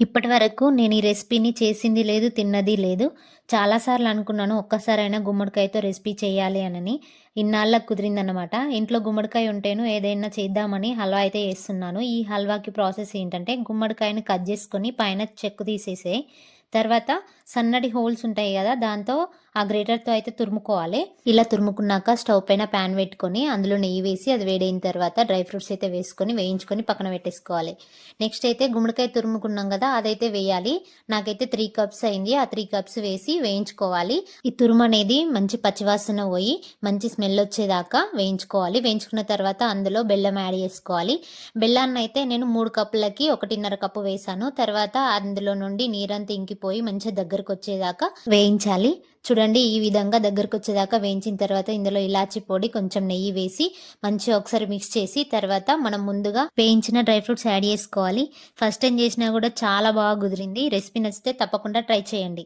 ఇప్పటి వరకు నేను ఈ రెసిపీని చేసింది లేదు తిన్నది లేదు. చాలాసార్లు అనుకున్నాను ఒక్కసారైనా గుమ్మడికాయతో రెసిపీ చేయాలి అని ఇన్నాళ్ళకు కుదిరిందనమాట ఇంట్లో గుమ్మడికాయ ఉంటేను ఏదైనా చేద్దామని హల్వా అయితే వేస్తున్నాను ఈ హల్వాకి ప్రాసెస్ ఏంటంటే గుమ్మడికాయని కట్ చేసుకొని పైన చెక్కు తీసేసే తర్వాత సన్నటి హోల్స్ ఉంటాయి కదా దాంతో ఆ గ్రేటర్తో అయితే తురుముకోవాలి. ఇలా తురుముకున్నాక స్టవ్ పైన ప్యాన్ పెట్టుకొని అందులో నెయ్యి వేసి అది వేడైన తర్వాత డ్రై ఫ్రూట్స్ అయితే వేసుకొని వేయించుకొని పక్కన పెట్టేసుకోవాలి. నెక్స్ట్ అయితే గుమ్మడికాయ తురుముకున్నాం కదా అదైతే వేయాలి. నాకైతే త్రీ కప్స్ అయింది. ఆ త్రీ కప్స్ వేసి వేయించుకోవాలి. ఈ తురుము అనేది మంచి పచ్చివాసన పోయి మంచి స్మెల్ వచ్చేదాకా వేయించుకోవాలి. వేయించుకున్న తర్వాత అందులో బెల్లం యాడ్ చేసుకోవాలి. బెల్లాన్ని అయితే నేను మూడు కప్పులకి ఒకటిన్నర కప్పు వేసాను. తర్వాత అందులో నుండి నీరంతా ఇంకిపోయి మంచిగా దగ్గరకు వచ్చేదాకా వేయించాలి. చూడండి. చూడండి ఈ విధంగా దగ్గరకు వచ్చేదాకా వేయించిన తర్వాత ఇందులో ఇలాచి పొడి కొంచెం నెయ్యి వేసి మంచిగా ఒకసారి మిక్స్ చేసి తర్వాత మనం ముందుగా వేయించిన డ్రై ఫ్రూట్స్ యాడ్ చేసుకోవాలి. ఫస్ట్ టైం చేసినా కూడా చాలా బాగా కుదిరింది. రెసిపీ నచ్చితే తప్పకుండా ట్రై చేయండి.